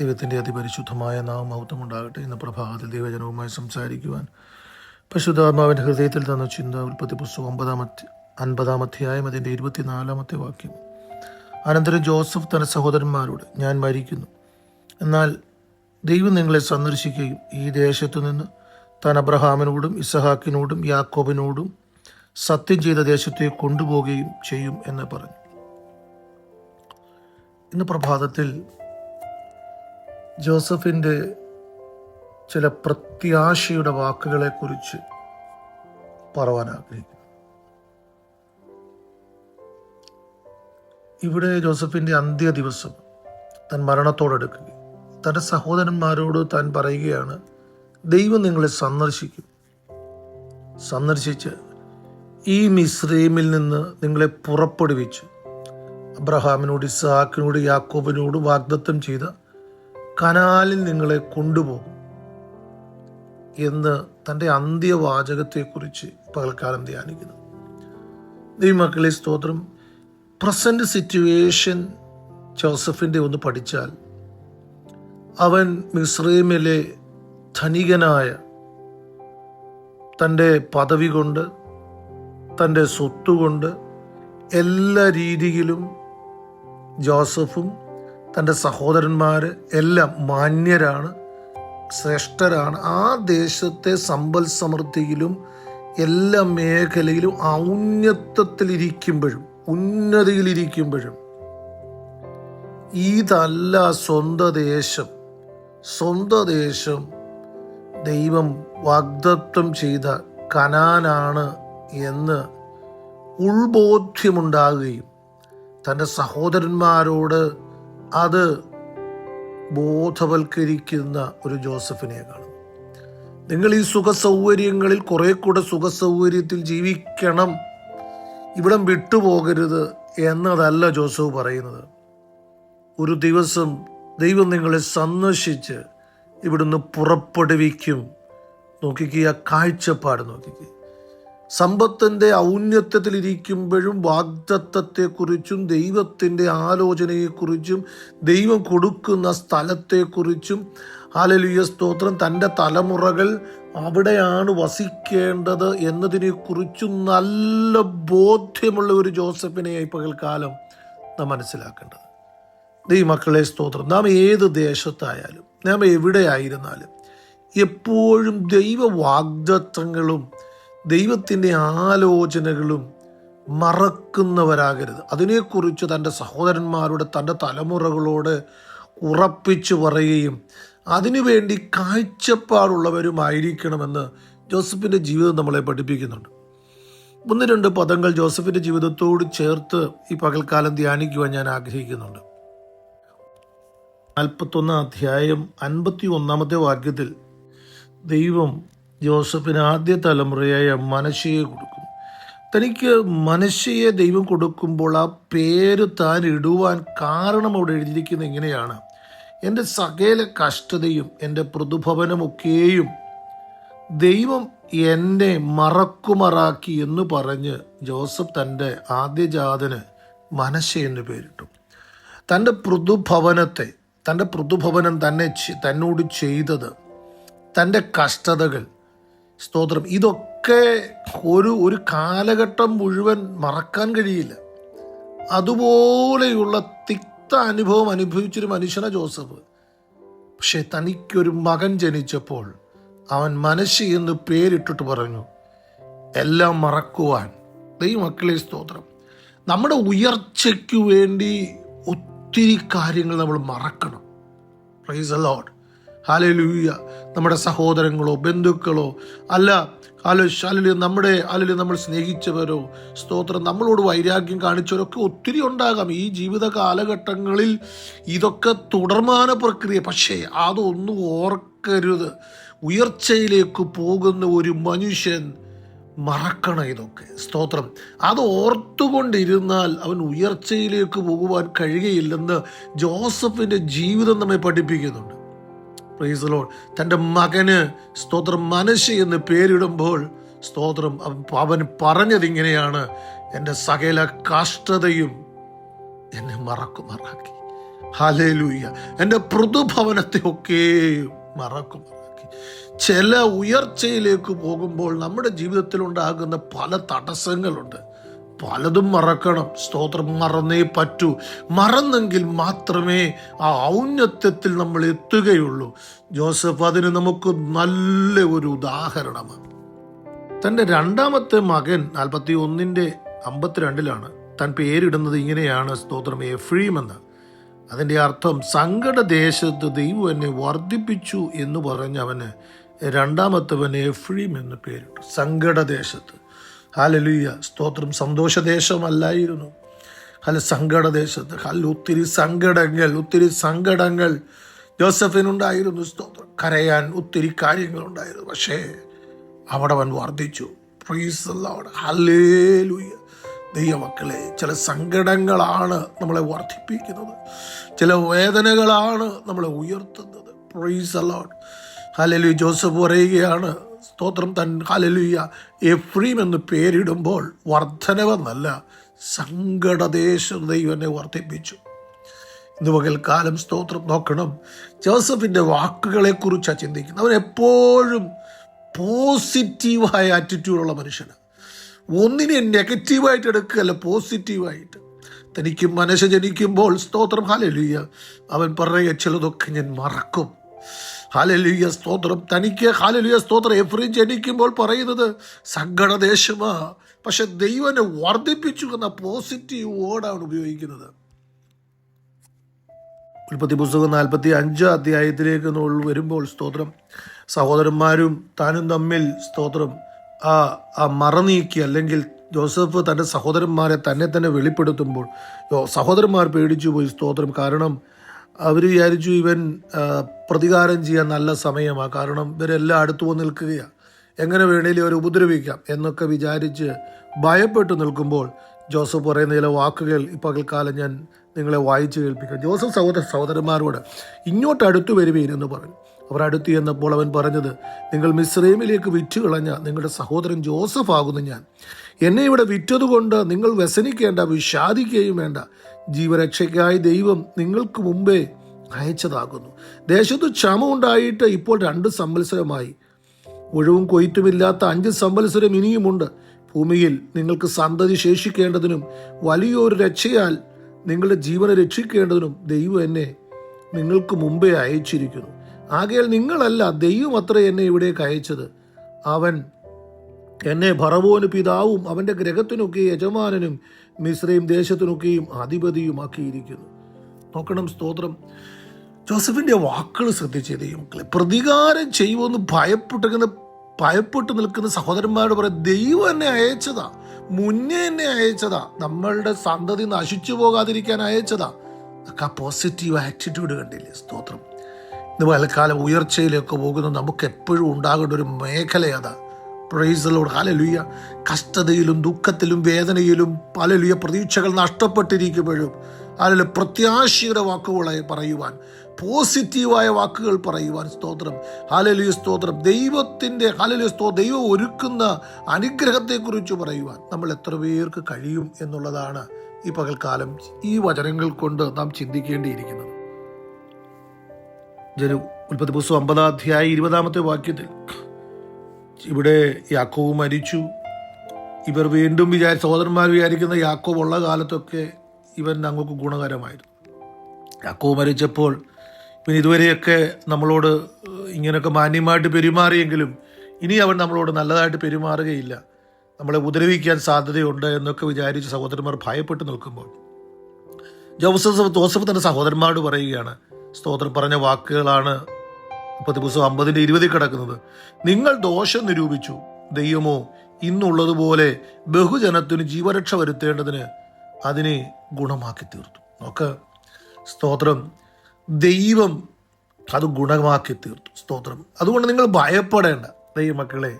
ദൈവത്തിന്റെ അതിപരിശുദ്ധമായ നാം ഉണ്ടാകട്ടെ ഇന്ന് പ്രഭാതത്തിൽ ദൈവജനവുമായി സംസാരിക്കുവാൻ പരിശുദ്ധാത്മാവിന്റെ ഹൃദയത്തിൽ തന്ന ചിന്ത ഉൽപ്പത്തി പുസ്തകം ഒമ്പതാമത്തെ അൻപതാം അധ്യായം അതിന്റെ ഇരുപത്തിനാലാമത്തെ വാക്യം. അനന്തരം ജോസഫ് തന്റെ സഹോദരന്മാരോട് ഞാൻ മരിക്കുന്നു. എന്നാൽ ദൈവം നിങ്ങളെ സന്ദർശിക്കുകയും ഈ ദേശത്തു നിന്ന് താൻ അബ്രഹാമിനോടും ഇസഹാക്കിനോടും യാക്കോബിനോടും സത്യം ചെയ്ത ദേശത്തെ കൊണ്ടുപോവുകയും ചെയ്യും എന്ന് പറഞ്ഞു. ഇന്ന് പ്രഭാതത്തിൽ ജോസഫിന്റെ ചില പ്രത്യാശയുടെ വാക്കുകളെക്കുറിച്ച് പറവാൻ ആഗ്രഹിക്കുന്നു. ഇവിടെ ജോസഫിന്റെ അന്ത്യ ദിവസം താൻ മരണത്തോടെടുക്കുകയും തന്റെ സഹോദരന്മാരോട് താൻ പറയുകയാണ് ദൈവം നിങ്ങളെ സന്ദർശിക്കും. സന്ദർശിച്ച് ഈ മിശ്രീമിൽ നിന്ന് നിങ്ങളെ പുറപ്പെടുവിച്ചു അബ്രഹാമിനോട് ഇസാക്കിനോട് യാക്കോബിനോട് വാഗ്ദത്തം ചെയ്ത കനാലിൽ നിങ്ങളെ കൊണ്ടുപോകും എന്ന് തന്റെ അന്ത്യവാചകത്തെക്കുറിച്ച് പകൽക്കാലം ധ്യാനിക്കുന്നു. ദൈവമക്കളെ സ്തോത്രം. പ്രസന്റ് സിറ്റുവേഷൻ ജോസഫിന്റെ ഒന്ന് പഠിച്ചാൽ അവൻ മിസ്രൈമിലെ ധനികനായ തന്റെ പദവി കൊണ്ട് തന്റെ സ്വത്തുകൊണ്ട് എല്ലാ രീതിയിലും ജോസഫും തന്റെ സഹോദരന്മാർ എല്ലാം മാന്യരാണ് ശ്രേഷ്ഠരാണ്. ആ ദേശത്തെ സമ്പൽ സമൃദ്ധിയിലും എല്ലാ മേഖലയിലും ഔന്നത്വത്തിലിരിക്കുമ്പോഴും ഉന്നതിയിലിരിക്കുമ്പോഴും ഇതല്ല സ്വന്ത ദേശം സ്വന്ത ദേശം ദൈവം വാഗ്ദത്വം ചെയ്ത കനാനാണ് എന്ന് ഉൾബോധ്യമുണ്ടാകുകയും തന്റെ സഹോദരന്മാരോട് അത് ബോധവൽക്കരിക്കുന്ന ഒരു ജോസഫിനെ കാണും നിങ്ങൾ ഈ സുഖ സൗകര്യങ്ങളിൽ കുറെ കൂടെ സുഖ സൗകര്യത്തിൽ ജീവിക്കണം. ഇവിടം വിട്ടുപോകരുത് എന്നതല്ല ജോസഫ് പറയുന്നത്. ഒരു ദിവസം ദൈവം നിങ്ങളെ സന്ദർശിച്ച് ഇവിടുന്ന് പുറപ്പെടുവിക്കും. നോക്കിക്കുക കാഴ്ചപ്പാട് നോക്കിക്കുക സമ്പത്തിന്റെ ഔന്നത്യത്തിലിരിക്കുമ്പോഴും വാഗ്ദത്തത്തെക്കുറിച്ചും ദൈവത്തിന്റെ ആലോചനയെക്കുറിച്ചും ദൈവം കൊടുക്കുന്ന സ്ഥലത്തെക്കുറിച്ചും. ആലലിയ സ്തോത്രം. തന്റെ തലമുറകൾ അവിടെയാണ് വസിക്കേണ്ടത് എന്നതിനെക്കുറിച്ചും നല്ല ബോധ്യമുള്ള ഒരു ജോസഫിനെ പകൽക്കാലം നാം മനസ്സിലാക്കേണ്ടത്. ദൈവമക്കളെ സ്തോത്രം. നാം ഏത് ദേശത്തായാലും നാം എവിടെയായിരുന്നാലും എപ്പോഴും ദൈവ വാഗ്ദത്തങ്ങളും ദൈവത്തിന്റെ ആലോചനകളും മറക്കുന്നവരാകരുത്. അതിനെക്കുറിച്ച് തന്റെ സഹോദരന്മാരോട് തന്റെ തലമുറകളോട് ഉറപ്പിച്ചു പറയുകയും അതിനുവേണ്ടി കാഴ്ചപ്പാടുള്ളവരുമായിരിക്കണമെന്ന് ജോസഫിന്റെ ജീവിതം നമ്മളെ പഠിപ്പിക്കുന്നുണ്ട്. ഒന്ന് രണ്ട് പദങ്ങൾ ജോസഫിന്റെ ജീവിതത്തോട് ചേർത്ത് ഈ പകൽക്കാലം ധ്യാനിക്കുവാൻ ഞാൻ ആഗ്രഹിക്കുന്നുണ്ട്. നാൽപ്പത്തൊന്നാം അധ്യായം അൻപത്തി ഒന്നാമത്തെ വാക്യത്തിൽ ദൈവം ജോസഫിന് ആദ്യ തലമുറയായ മനശയെ കൊടുക്കും തനിക്ക് മനശയെ ദൈവം കൊടുക്കുമ്പോൾ ആ പേര് താൻ ഇടുവാൻ കാരണം അവിടെ എഴുതിയിരിക്കുന്നത് ഇങ്ങനെയാണ്. എന്റെ സകല കഷ്ടതയും എന്റെ പ്രതിഭവനമൊക്കെയും ദൈവം എന്നെ മറക്കുമറാക്കി എന്ന് പറഞ്ഞ് ജോസഫ് തന്റെ ആദ്യജാതന് മനശ എന്ന് പേരിട്ടു. തന്റെ പൃഥുഭവനത്തെ തന്റെ പൃഥുഭവനം തന്നെ തന്നോട് ചെയ്തത് തന്റെ കഷ്ടതകൾ സ്തോത്രം. ഇതൊക്കെ ഒരു ഒരു കാലഘട്ടം മുഴുവൻ മറക്കാൻ കഴിയില്ല. അതുപോലെയുള്ള തിക്ത അനുഭവം അനുഭവിച്ചൊരു മനുഷ്യന ജോസഫ്. പക്ഷെ തനിക്കൊരു മകൻ ജനിച്ചപ്പോൾ അവൻ മനസ്സി എന്ന് പേരിട്ടിട്ട് പറഞ്ഞു എല്ലാം മറക്കുവാൻ ദൈവമക്കളെ സ്തോത്രം. നമ്മുടെ ഉയർച്ചയ്ക്ക് വേണ്ടി ഒത്തിരി കാര്യങ്ങൾ നമ്മൾ മറക്കണം. Praise the Lord hallelujah. നമ്മുടെ സഹോദരങ്ങളോ ബന്ധുക്കളോ അല്ല അല്ല അല്ലെങ്കിൽ നമ്മുടെ അല്ലെങ്കിൽ നമ്മൾ സ്നേഹിച്ചവരോ സ്തോത്രം നമ്മളോട് വൈരാഗ്യം കാണിച്ചവരൊക്കെ ഒത്തിരി ഉണ്ടാകാം ഈ ജീവിത കാലഘട്ടങ്ങളിൽ. ഇതൊക്കെ തുടർമാന പ്രക്രിയ. പക്ഷേ അതൊന്നും ഓർക്കരുത്. ഉയർച്ചയിലേക്ക് പോകുന്ന ഒരു മനുഷ്യൻ മറക്കണം ഇതൊക്കെ. സ്തോത്രം. അത് ഓർത്തുകൊണ്ടിരുന്നാൽ അവൻ ഉയർച്ചയിലേക്ക് പോകുവാൻ കഴിയുകയില്ലെന്ന് ജോസഫിന്റെ ജീവിതം നമ്മെ പഠിപ്പിക്കുന്നുണ്ട്. പ്രൈസ് ലോഡ് തന്റെ മകന് സ്തോത്രം മനസ്സ് എന്ന് പേരിടുമ്പോൾ സ്തോത്രം അവൻ- പറഞ്ഞതിങ്ങനെയാണ് എന്റെ സകല കാഷ്ടതയും എന്നെ മറക്കുമാറാക്കി. ഹലേലൂയ എന്റെ പൃഥുഭവനത്തെ ഒക്കെ മറക്കുമറാക്കി. ചില ഉയർച്ചയിലേക്ക് പോകുമ്പോൾ നമ്മുടെ ജീവിതത്തിൽ ഉണ്ടാകുന്ന പല തടസ്സങ്ങളുണ്ട്. പലതും മറക്കണം. സ്തോത്രം മറന്നേ പറ്റൂ. മറന്നെങ്കിൽ മാത്രമേ ആ ഔന്നത്യത്തിൽ നമ്മൾ എത്തുകയുള്ളൂ. ജോസഫ് അതിന് നമുക്ക് നല്ല ഒരു ഉദാഹരണമാണ്. തന്റെ രണ്ടാമത്തെ മകൻ നാൽപ്പത്തി ഒന്നിന്റെ അമ്പത്തിരണ്ടിലാണ്. തൻ പേരിടുന്നത് ഇങ്ങനെയാണ് സ്തോത്രം എഫ്രീം എന്ന് അതിന്റെ അർത്ഥം സങ്കടദേശത്ത് ദൈവം എന്നെ വർദ്ധിപ്പിച്ചു എന്ന് പറഞ്ഞവന് രണ്ടാമത്തവൻ എഫ്രീം എന്ന് പേരിട്ടു. സങ്കടദേശത്ത്. ഹാലലുയ്യ സ്തോത്രം. സന്തോഷദേശമല്ലായിരുന്നു. ഹല സങ്കടദേശത്ത്. ഹൽ ഒത്തിരി സങ്കടങ്ങൾ ഒത്തിരി സങ്കടങ്ങൾ. ജോസഫിനുണ്ടായിരുന്നു സ്തോത്രം. കരയാൻ ഒത്തിരി കാര്യങ്ങളുണ്ടായിരുന്നു. പക്ഷേ അവിടെ അവൻ വർദ്ധിച്ചു. ഹല്ലേലൂയ ദൈവമക്കളെ ചില സങ്കടങ്ങളാണ് നമ്മളെ വർദ്ധിപ്പിക്കുന്നത്. ചില വേദനകളാണ് നമ്മളെ ഉയർത്തുന്നത്. പ്രൈസ് അലോട്ട് ഹലലു ജോസഫ് പറയുകയാണ് സ്തോത്രം തൻ ഹലലുയ്യ എഫ്രീം എന്ന് പേരിടുമ്പോൾ വർധനവെന്നല്ല സങ്കടദേശം ദൈവനെ വർദ്ധിപ്പിച്ചു ഇന്ന് പകൽക്കാലം സ്തോത്രം നോക്കണം. ജോസഫിന്റെ വാക്കുകളെക്കുറിച്ചാണ് ചിന്തിക്കുന്നത്. അവൻ എപ്പോഴും പോസിറ്റീവായ ആറ്റിറ്റ്യൂഡുള്ള മനുഷ്യനാണ് ഒന്നിനെ നെഗറ്റീവായിട്ട് എടുക്കുകയല്ല പോസിറ്റീവായിട്ട്. തനിക്ക് മനസ്സ് ജനിക്കുമ്പോൾ സ്തോത്രം ഹാലലുയ്യ അവൻ പറയുക ചിലതൊക്കെ ഞാൻ മറക്കും. ഹാലലുയ്യ സ്തോത്രം. തനിക്ക് ഹാലലുയ സ്തോത്രം. എഫ്രീം ജനിക്കുമ്പോൾ പറയുന്നത് സങ്കടദേശമാ. പക്ഷെ ദൈവനെ വർദ്ധിപ്പിച്ചു എന്ന പോസിറ്റീവ് വേർഡാണ് ഉപയോഗിക്കുന്നത്. ഉൽപ്പത്തി പുസ്തകം നാൽപ്പത്തി അഞ്ച് അധ്യായത്തിലേക്ക് വരുമ്പോൾ സ്തോത്രം. സഹോദരന്മാരും താനും തമ്മിൽ സ്തോത്രം. ആ ആ മറനീക്കി അല്ലെങ്കിൽ ജോസഫ് തന്റെ സഹോദരന്മാരെ തന്നെ തന്നെ വെളിപ്പെടുത്തുമ്പോൾ സഹോദരന്മാർ പേടിച്ചു പോയി സ്തോത്രം. കാരണം അവർ വിചാരിച്ചു ഇവൻ പ്രതികാരം ചെയ്യാൻ നല്ല സമയമാണ് കാരണം ഇവരെല്ലാം അടുത്തു വന്ന് നിൽക്കുകയാണ് എങ്ങനെ വേണേലും അവർ ഉപദ്രവിക്കാം എന്നൊക്കെ വിചാരിച്ച് ഭയപ്പെട്ടു നിൽക്കുമ്പോൾ ജോസഫ് പറയുന്ന ചില വാക്കുകൾ ഈ പകൽക്കാലം ഞാൻ നിങ്ങളെ വായിച്ചു കേൾപ്പിക്കാം. ജോസഫ് സഹോദര സഹോദരന്മാരോട് ഇങ്ങോട്ട് അടുത്തു വരുവീൻ എന്ന് പറഞ്ഞു. അവർ അടുത്ത് ചെന്നപ്പോൾ അവൻ പറഞ്ഞത് നിങ്ങൾ മിസ്രൈമിലേക്ക് വിറ്റ് കളഞ്ഞ നിങ്ങളുടെ സഹോദരൻ ജോസഫ് ആകുന്നു ഞാൻ. എന്നെ ഇവിടെ വിറ്റതുകൊണ്ട് നിങ്ങൾ വ്യസനിക്കേണ്ട വിഷാദിക്കുകയും വേണ്ട. ജീവരക്ഷയ്ക്കായി ദൈവം നിങ്ങൾക്ക് മുമ്പേ അയച്ചതാകുന്നു. ദേശത്ത് ക്ഷമ ഉണ്ടായിട്ട് ഇപ്പോൾ രണ്ട് സംവത്സരമായി. ഒഴിവും കൊയ്ത്തുമില്ലാത്ത അഞ്ച് സംവത്സരം ഇനിയുമുണ്ട്. ഭൂമിയിൽ നിങ്ങൾക്ക് സന്തതി ശേഷിക്കേണ്ടതിനും വലിയൊരു രക്ഷയാൽ നിങ്ങളുടെ ജീവനെ രക്ഷിക്കേണ്ടതിനും ദൈവം എന്നെ നിങ്ങൾക്ക് മുമ്പേ അയച്ചിരിക്കുന്നു. ആകയാൽ നിങ്ങളല്ല ദൈവം അത്ര എന്നെ ഇവിടേക്ക് അയച്ചത്. അവൻ എന്നെ ഭറവോന് പിതാവും അവന്റെ ഗ്രഹത്തിനൊക്കെ യജമാനനും മിശ്രയും ദേശത്തിനൊക്കെയും അധിപതിയുമാക്കിയിരിക്കുന്നു. നോക്കണം സ്തോത്രം. ജോസഫിന്റെ വാക്കുകൾ ശ്രദ്ധിച്ചേ ദൈവമക്കളെ പ്രതികാരം ചെയ്യുമെന്ന് ഭയപ്പെട്ടിരിക്കുന്ന ഭയപ്പെട്ട് നിൽക്കുന്ന സഹോദരന്മാരോട് പറയും ദൈവം എന്നെ അയച്ചതാ. മുന്നേ എന്നെ അയച്ചതാ. നമ്മളുടെ സന്തതി നശിച്ചു പോകാതിരിക്കാൻ അയച്ചതാ. ഒക്കെ ആ പോസിറ്റീവ് ആറ്റിറ്റ്യൂഡ് കണ്ടില്ലേ? സ്തോത്രം. ഇന്ന് പലക്കാലം ഉയർച്ചയിലൊക്കെ പോകുന്ന നമുക്ക് എപ്പോഴും ഉണ്ടാകേണ്ട ഒരു മേഖല അതാ. പ്രൈസലോട് ഹലലുയ കഷ്ടതയിലും ദുഃഖത്തിലും വേദനയിലും പലലുയ പ്രതീക്ഷകൾ നഷ്ടപ്പെട്ടിരിക്കുമ്പോഴും അതിൽ പ്രത്യാശയുടെ വാക്കുകളെ പറയുവാൻ പോസിറ്റീവായ വാക്കുകൾ പറയുവാൻ സ്തോത്രം. ഹാലലുയ സ്തോത്രം. ദൈവത്തിന്റെ ഹാലലുയ സ്തോ ദൈവം ഒരുക്കുന്ന അനുഗ്രഹത്തെക്കുറിച്ച് പറയുവാൻ നമ്മൾ എത്ര പേർക്ക് കഴിയും എന്നുള്ളതാണ് ഈ പകൽക്കാലം ഈ വചനങ്ങൾ കൊണ്ട് നാം ചിന്തിക്കേണ്ടിയിരിക്കുന്നത്. ജനു ഉൽപ്പത്തി പുസ്തകം അമ്പതാം അധ്യായ ഇരുപതാമത്തെ വാക്യത്തിൽ ഇവിടെ യാക്കോവ് മരിച്ചു. ഇവർ വീണ്ടും വിചാരി സഹോദരന്മാർ വിചാരിക്കുന്ന യാക്കോവ് ഉള്ള കാലത്തൊക്കെ ഇവൻ ഞങ്ങൾക്ക് ഗുണകരമായിരുന്നു. യാക്കോവ് മരിച്ചപ്പോൾ ഇവൻ ഇതുവരെയൊക്കെ നമ്മളോട് ഇങ്ങനെയൊക്കെ മാന്യമായിട്ട് പെരുമാറിയെങ്കിലും ഇനി അവൻ നമ്മളോട് നല്ലതായിട്ട് പെരുമാറുകയില്ല. നമ്മളെ ഉപദ്രവിക്കാൻ സാധ്യതയുണ്ട് എന്നൊക്കെ വിചാരിച്ച് സഹോദരന്മാർ ഭയപ്പെട്ട് നിൽക്കുമ്പോൾ ജോസഫ് ജോസഫ് തന്നെ സഹോദരന്മാരോട് പറയുകയാണ് സ്തോത്രം പറഞ്ഞ വാക്കുകളാണ് മുപ്പത്തി പുസ്തകം അമ്പതിന്റെ ഇരുപതിൽ കിടക്കുന്നത്. നിങ്ങൾ ദോഷം നിരൂപിച്ചു. ദൈവമോ ഇന്നുള്ളതുപോലെ ബഹുജനത്തിന് ജീവരക്ഷ വരുത്തേണ്ടതിന് അതിനെ ഗുണമാക്കി തീർത്തു. നോക്ക് സ്തോത്രം. ദൈവം അത് ഗുണമാക്കി തീർത്തു. സ്തോത്രം. അതുകൊണ്ട് നിങ്ങൾ ഭയപ്പെടേണ്ട. ദൈവമക്കളെ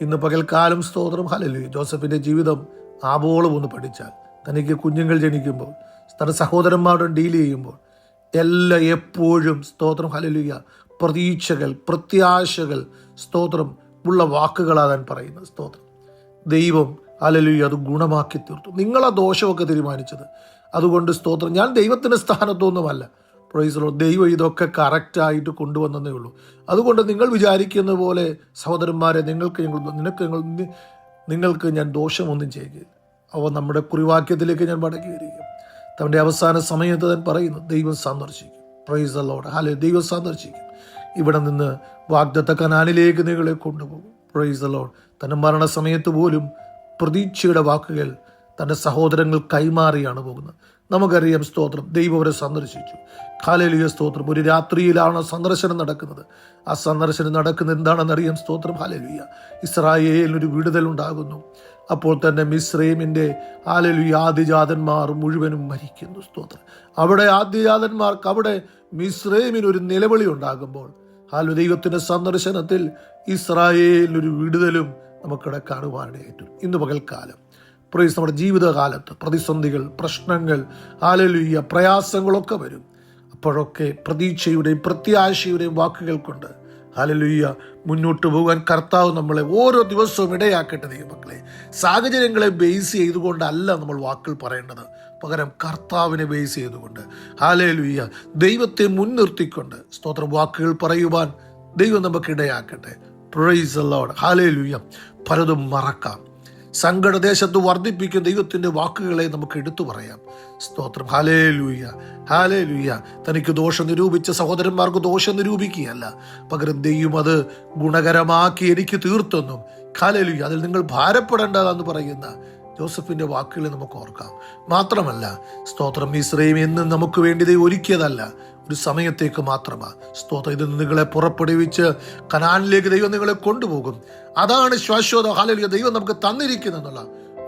ഇന്ന് പകൽക്കാലം സ്തോത്രം. ഹലല്ലേ ജോസഫിന്റെ ജീവിതം ആബോളം ഒന്ന് പഠിച്ചാൽ തനിക്ക് കുഞ്ഞുങ്ങൾ ജനിക്കുമ്പോൾ തന്റെ സഹോദരന്മാരുടെ ഡീൽ ചെയ്യുമ്പോൾ എല്ലാം എപ്പോഴും സ്തോത്രം. ഹലലുയ പ്രതീക്ഷകൾ പ്രത്യാശകൾ സ്തോത്രം ഉള്ള വാക്കുകളാകാൻ പറയുന്നത്. സ്തോത്രം. ദൈവം അലലുയി അത് ഗുണമാക്കി തീർത്തു. നിങ്ങളാ ദോഷമൊക്കെ തീരുമാനിച്ചത്. അതുകൊണ്ട് സ്തോത്രം. ഞാൻ ദൈവത്തിന്റെ സ്ഥാനത്തൊന്നുമല്ല. പ്രൊയ്സലോ ദൈവം ഇതൊക്കെ കറക്റ്റായിട്ട് കൊണ്ടുവന്നതേ ഉള്ളൂ. അതുകൊണ്ട് നിങ്ങൾ വിചാരിക്കുന്ന പോലെ സഹോദരന്മാരെ നിങ്ങൾക്ക് ഞങ്ങൾ നിനക്ക് ഞങ്ങൾ നിങ്ങൾക്ക് ഞാൻ ദോഷമൊന്നും ചെയ്യുകയില്ല അവ നമ്മുടെ കുറിവാക്യത്തിലേക്ക് ഞാൻ മടക്കി വരികയും തന്റെ അവസാന സമയത്ത് താൻ പറയുന്നു ദൈവം സന്ദർശിക്കും. പ്രൈസ് അല്ലോട് ഹാലെ ദൈവം സന്ദർശിക്കും. ഇവിടെ നിന്ന് വാഗ്ദത്ത കനാലിലേക്ക് നിങ്ങളെ കൊണ്ടുപോകും. പ്രൈസ് അല്ലോട് തന്റെ മരണസമയത്ത് പോലും പ്രതീക്ഷയുടെ വാക്കുകൾ തന്റെ സഹോദരങ്ങൾ കൈമാറിയാണ് പോകുന്നത്. നമുക്കറിയാം സ്തോത്രം ദൈവം അവരെ സന്ദർശിച്ചു. കാലലിയ സ്തോത്രം. ഒരു രാത്രിയിലാണ് സന്ദർശനം നടക്കുന്നത്. ആ സന്ദർശനം നടക്കുന്നത് എന്താണെന്നറിയാം സ്തോത്രം? ഹാലലിയ. ഇസ്രായേലിനൊരു വിടുതൽ ഉണ്ടാകുന്നു. അപ്പോൾ തന്നെ മിസ്രൈമിന്റെ ആലലുയ ആദിജാതന്മാർ മുഴുവനും മരിക്കുന്നു സ്തോത്രം. അവിടെ ആദ്യജാതന്മാർക്ക് അവിടെ മിസ്രൈമിനൊരു നിലവിളി ഉണ്ടാകുമ്പോൾ ഹാലു ദൈവത്തിന്റെ സന്ദർശനത്തിൽ ഇസ്രായേലിനൊരു വിടുതലും നമുക്കിടെ കാണുവാനായിട്ടു ഇന്ന് പകൽക്കാലം. പ്രൈസ് നമ്മുടെ ജീവിതകാലത്ത് പ്രതിസന്ധികൾ പ്രശ്നങ്ങൾ ആലലുയ്യ പ്രയാസങ്ങളൊക്കെ വരും. അപ്പോഴൊക്കെ പ്രതീക്ഷയുടെയും പ്രത്യാശയുടെയും വാക്കുകൾ കൊണ്ട് ഹാലലുയ്യ മുന്നോട്ട് പോകാൻ കർത്താവ് നമ്മളെ ഓരോ ദിവസവും ഇടയാക്കട്ടെ ദൈവമക്കളെ. സാഹചര്യങ്ങളെ ബേസ് ചെയ്തുകൊണ്ടല്ല നമ്മൾ വാക്കുകൾ പറയേണ്ടത്. പകരം കർത്താവിനെ ബേസ് ചെയ്തുകൊണ്ട്. ഹാലലുയ്യ ദൈവത്തെ മുൻനിർത്തിക്കൊണ്ട് സ്തോത്ര വാക്കുകൾ പറയുവാൻ ദൈവം നമുക്ക് ഇടയാക്കട്ടെ. അല്ലോട് ഹാലേ ലുയ്യ പലതും മറക്കാം. സങ്കടദേശത്ത് വർദ്ധിപ്പിക്കുന്ന ദൈവത്തിന്റെ വാക്കുകളെ നമുക്ക് എടുത്തു പറയാം. സ്തോത്രം. ഹാലേ ലൂയ്യ ഹാലേ ലൂയ്യ തനിക്ക് ദോഷം നിരൂപിച്ച സഹോദരന്മാർക്ക് ദോഷം നിരൂപിക്കുകയല്ല. പകരം ദൈവം അത് ഗുണകരമാക്കി എനിക്ക് തീർത്തെന്നും. ഹാലേ ലൂയ്യ അതിൽ നിങ്ങൾ ഭാരപ്പെടേണ്ടതെന്ന് പറയുന്ന ജോസഫിന്റെ വാക്കുകൾ നമുക്ക് ഓർക്കാം. മാത്രമല്ല സ്തോത്രം ഇസ്രയും എന്നും നമുക്ക് വേണ്ടി ഒരുക്കിയതല്ല. ഒരു സമയത്തേക്ക് മാത്രമാണ് സ്തോത്രം ഇത് നിങ്ങളെ പുറപ്പെടുവിച്ച് കനാലിലേക്ക് ദൈവം നിങ്ങളെ കൊണ്ടുപോകും. അതാണ് ശ്വാശ്വത ഹാലലിയ ദൈവം നമുക്ക് തന്നിരിക്കുന്നെന്നുള്ള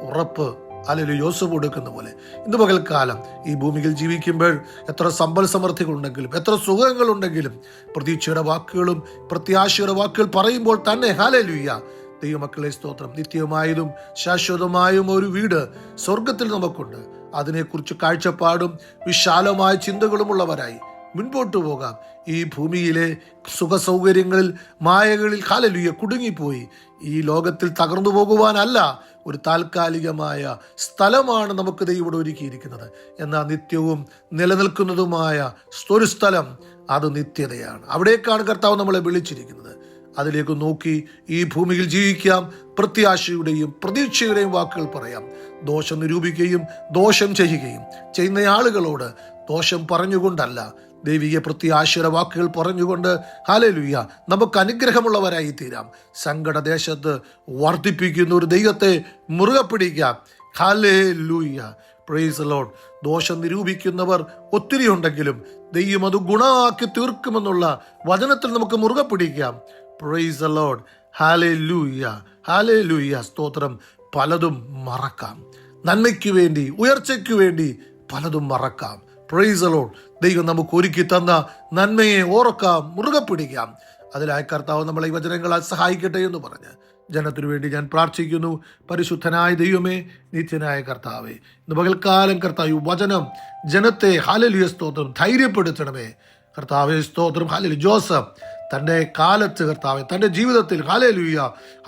ഉറപ്പ് അല്ലെങ്കിൽ യോസഫ് കൊടുക്കുന്ന പോലെ. ഇന്ന് പകൽക്കാലം ഈ ഭൂമിയിൽ ജീവിക്കുമ്പോൾ എത്ര സമ്പൽ സമൃദ്ധികളുണ്ടെങ്കിലും എത്ര സുഖങ്ങളുണ്ടെങ്കിലും പ്രതീക്ഷയുടെ വാക്കുകളും പ്രത്യാശയുടെ വാക്കുകൾ പറയുമ്പോൾ തന്നെ ഹാലലുയ്യ ദൈവമക്കളെ സ്തോത്രം. നിത്യമായതും ശാശ്വതമായും ഒരു വീട് സ്വർഗത്തിൽ നമുക്കുണ്ട്. അതിനെക്കുറിച്ച് കാഴ്ചപ്പാടും വിശാലമായ ചിന്തകളുമുള്ളവരായി മുൻപോട്ട് പോകാം. ഈ ഭൂമിയിലെ സുഖസൗകര്യങ്ങളിൽ മായകളിൽ കാലലുയ കുടുങ്ങിപ്പോയി. ഈ ലോകത്തിൽ തകർന്നു പോകുവാനല്ല ഒരു താൽക്കാലികമായ സ്ഥലമാണ് നമുക്ക് ദൈവം ഒരുക്കിയിരിക്കുന്നത്. എന്നാൽ നിത്യവും നിലനിൽക്കുന്നതുമായ ഒരു സ്ഥലം അത് നിത്യതയാണ്. അവിടേക്കാണ് കർത്താവ് നമ്മളെ വിളിച്ചിരിക്കുന്നത്. അതിലേക്ക് നോക്കി ഈ ഭൂമിയിൽ ജീവിക്കാം. പ്രത്യാശയുടെയും പ്രതീക്ഷയുടെയും വാക്കുകൾ പറയാം. ദോഷം നിരൂപിക്കുകയും ദോഷം ചെയ്യുകയും ചെയ്യുന്ന ആളുകളോട് ദോഷം പറഞ്ഞുകൊണ്ടല്ല. ദൈവിക പ്രത്യാശയുടെ വാക്കുകൾ പറഞ്ഞുകൊണ്ട് ഹാലലുയ്യ നമുക്ക് അനുഗ്രഹമുള്ളവരായി തീരാം സങ്കടദേശത്ത് വർദ്ധിപ്പിക്കുന്ന ഒരു ദൈവത്തെ മുറുകെ പിടിക്കാം. ഹാലേ ലൂയ്യ പ്രൈസ് ലോഡ് ദോഷം നിരൂപിക്കുന്നവർ ഒത്തിരി ഉണ്ടെങ്കിലും ദൈവം അത് ഗുണമാക്കി തീർക്കുമെന്നുള്ള വചനത്തിൽ നമുക്ക് മുറുകെ പിടിക്കാം. പ്രൈസ് ലോഡ് ഹാലേ ലൂയ്യ ഹാലേ ലൂയ്യ സ്തോത്രം. പലതും മറക്കാം. നന്മയ്ക്ക് വേണ്ടി ഉയർച്ചയ്ക്ക് വേണ്ടി പലതും മറക്കാം. പ്രൈസ് ലോഡ് ദൈവം നമുക്ക് ഒരുക്കി തന്ന നന്മയെ ഓർക്കാം മുറുകെ പിടിക്കാം. അതിലായി കർത്താവ് നമ്മളെ ഈ സഹായിക്കട്ടെ എന്ന് പറഞ്ഞ് ജനത്തിനു വേണ്ടി ഞാൻ പ്രാർത്ഥിക്കുന്നു. പരിശുദ്ധനായ ദൈവമേ നിത്യനായ കർത്താവേ ഇന്ന് പകൽക്കാലം കർത്താവ് വചനം ജനത്തെ ഹാലലിയ സ്തോത്രം ധൈര്യപ്പെടുത്തണമേ. കർത്താവെ സ്തോത്രം. ഹാലലു ജോസഫ് തന്റെ കാലത്ത് കർത്താവെ തന്റെ ജീവിതത്തിൽ ഹാലലുയ്യ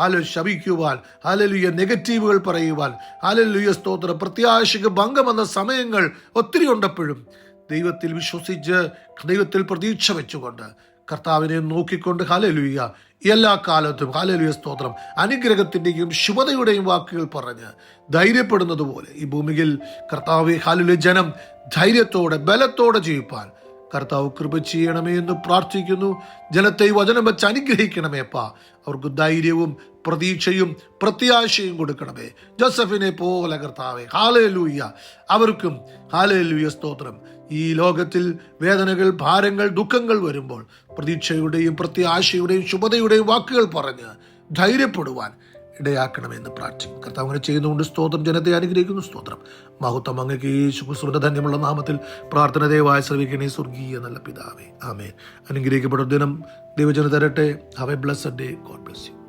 ഹാലു ശപിക്കുവാൻ ഹാലലുയ്യ നെഗറ്റീവുകൾ പറയുവാൻ ഹാലലുയ്യ സ്തോത്രം. പ്രത്യാശയ്ക്ക് ഭംഗം വന്ന സമയങ്ങൾ ഒത്തിരി ഉണ്ടപ്പോഴും ദൈവത്തിൽ വിശ്വസിച്ച് ദൈവത്തിൽ പ്രതീക്ഷ വെച്ചുകൊണ്ട് കർത്താവിനെ നോക്കിക്കൊണ്ട് ഹാലലുയ്യ എല്ലാ കാലത്തും ഹാലലുയ സ്തോത്രം അനുഗ്രഹത്തിന്റെയും ശുഭതയുടെയും വാക്കുകൾ പറഞ്ഞ് ധൈര്യപ്പെടുന്നത് പോലെ ഈ ഭൂമിയിൽ കർത്താവ് ഹാലുലെ ജനം ധൈര്യത്തോടെ ബലത്തോടെ ജീവിപ്പാൻ കർത്താവ് കൃപ ചെയ്യണമേ എന്ന് പ്രാർത്ഥിക്കുന്നു. ജനത്തെ വചനം വെച്ച് അനുഗ്രഹിക്കണമേ അപ്പാ. അവർക്ക് ധൈര്യവും പ്രതീക്ഷയും പ്രത്യാശയും കൊടുക്കണമേ. ജോസഫിനെ പോലെ കർത്താവെ ഹാലലൂയ്യ അവർക്കും ഹാലലൂയ സ്തോത്രം. ഈ ലോകത്തിൽ വേദനകൾ ഭാരങ്ങൾ ദുഃഖങ്ങൾ വരുമ്പോൾ പ്രതീക്ഷയുടെയും പ്രത്യാശയുടെയും ശുഭതയുടെയും വാക്കുകൾ പറഞ്ഞ് ധൈര്യപ്പെടുവാൻ ഇടയാക്കണമെന്ന് പ്രാർത്ഥിക്കും കർത്താവ് അങ്ങനെ ചെയ്യുന്നുകൊണ്ട് സ്തോത്രം. ജനത്തെ അനുഗ്രഹിക്കുന്നു. സ്തോത്രം. മഹത്വം അങ്ങക്ക് ഈ ക്രിസ്തുവിന്റെ ധന്യമുള്ള നാമത്തിൽ പ്രാർത്ഥന ദയവായ ശ്രമിക്കണേ സ്വർഗീയ നല്ല പിതാവേ. ആമേ അനുഗ്രഹിക്കപ്പെടുന്ന ദിനം ദൈവജന തരട്ടെ. Have a blessed day God bless you